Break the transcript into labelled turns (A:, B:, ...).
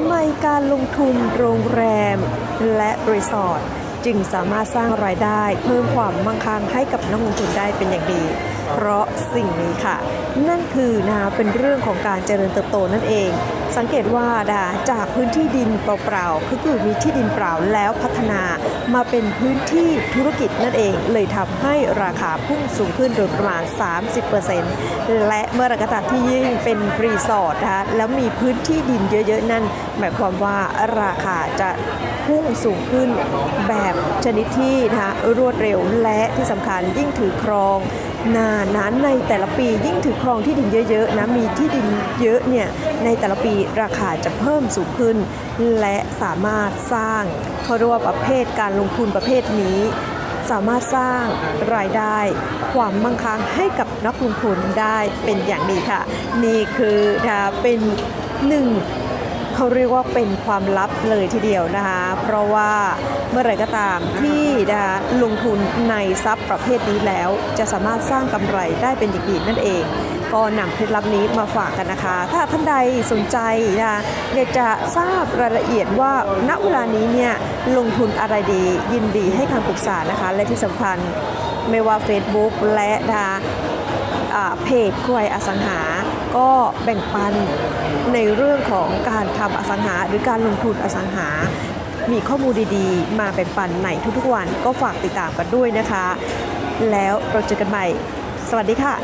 A: ำไมการลงทุนโรงแรมและรีสอร์ท จึงสามารถสร้างรายได้เพิ่มความมั่งคั่งให้กับนักลงทุนได้เป็นอย่างดี เพราะสิ่งนี้ค่ะ นั่นคือนะคะเป็นเรื่องของการเจริญเติบโตนั่นเอง สังเกตว่าดาจากพื้นที่ดินเปล่าๆคือคือมีที่ดินเปล่าแล้วพัฒนามาเป็นพื้นที่ธุรกิจนั่นเอง เลยทำให้ราคาพุ่งสูงขึ้นโดยประมาณ 30%และเมื่อไหรกามที่ยิ่งเป็นรีสอร์ทนะคะแล้วมีพื้นที่ดินเยอะๆนั่น หมายความว่าราคาจะพุ่งสูงขึ้นแบบชนิดที่นะคะรวดเร็วและที่สำคัญยิ่งถือครองนานนั้นในแต่ละปียิ่งถือครองที่ดินเยอะๆนะมีที่ดินเยอะเนี่ยในแต่ละปีราคาจะเพิ่มสูงขึ้น และสามารถสร้างเขาเรียกว่าประเภทการลงทุนประเภทนี้ สามารถสร้างรายได้ ความมั่งคั่งให้กับนักลงทุนได้เป็นอย่างดีค่ะ นี่คือนะเป็นหนึ่งเขาเรียกว่าเป็นความลับเลยทีเดียวนะคะ เพราะว่า มื่อไรก็ตามที่นะคะลงทุนในทรัพย์ประเภทนี้แล้ว จะสามารถสร้างกำไรได้เป็นอย่างดีนั่นเอง ก็นำเคล็ดลับนี้มาฝากกันนะคะ ถ้าท่านใดสนใจนะอยากจะทราบรายละเอียดว่าณเวลานี้เนี่ยลงทุนอะไรดียินดีให้คำปรึกษานะคะ และที่สำคัญไม่ว่า Facebook และนะคะอ่าเพจควยอสังหา ก็แบ่งปันในเรื่องของการทำอสังหา หรือการลงทุนอสังหา มีข้อมูลดีๆ มาแบ่งปันในทุกๆวันก็ฝากติดตามกันด้วยนะคะ แล้วเราเจอกันใหม่ สวัสดีค่ะ